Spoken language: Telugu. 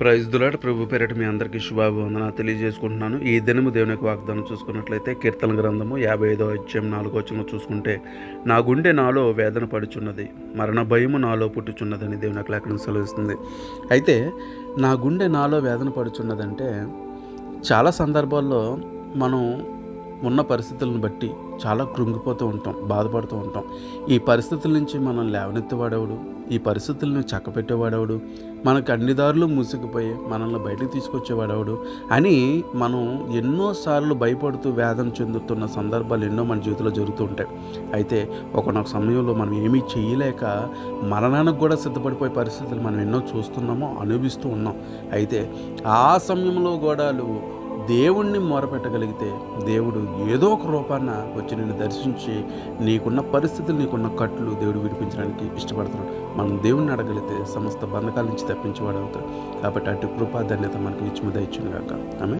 ప్రైజ్ దులాట ప్రభు పేరట మీ అందరికీ శుభాభివందన తెలియజేసుకుంటున్నాను. ఈ దినము దేవుని యొక్క వాగ్దానం చూసుకున్నట్లయితే కీర్తన గ్రంథము యాభై ఐదో అధ్యాయం నాలుగో వచ్చిన చూసుకుంటే నా గుండె నాలో వేదన పడుచున్నది మరణ భయము నాలో పుట్టుచున్నదని దేవుని యొక్క లేఖనం సెలవిస్తుంది. అయితే నా గుండె నాలో వేదన పడుచున్నదంటే చాలా సందర్భాల్లో మనం ఉన్న పరిస్థితులను బట్టి చాలా కృంగిపోతూ ఉంటాం బాధపడుతూ ఉంటాం. ఈ పరిస్థితుల నుంచి మనం లేవనెత్తేవాడెవడు ఈ పరిస్థితులను చక్కపెట్టేవాడెవడు మనకు అన్ని దారులు మూసుకుపోయి మనల్ని బయటకు తీసుకొచ్చేవాడెవడు అని మనం ఎన్నోసార్లు భయపడుతూ వేదన చెందుతున్న సందర్భాలు ఎన్నో మన జీవితంలో జరుగుతూ ఉంటాయి. అయితే ఒకనొక సమయంలో మనం ఏమీ చేయలేక మరణానికి కూడా సిద్ధపడిపోయే పరిస్థితులు మనం ఎన్నో చూస్తున్నామో అనుభవిస్తూ ఉన్నాం. అయితే ఆ సమయంలో కూడా నువ్వు దేవుణ్ణి మొరపెట్టగలిగితే దేవుడు ఏదో ఒక రూపాన వచ్చి నిన్ను దర్శించి నీకున్న పరిస్థితులు నీకున్న కట్లు దేవుడు విడిపించడానికి ఇష్టపడుతున్నాడు. మనం దేవుణ్ణి అడగలిగితే సమస్త బంధకాల నుంచి తప్పించేవాడు అవుతాడు. కాబట్టి అటు కృపా ధన్యత మనకి ఇచ్చి మీద ఇచ్చిన కాక ఆమె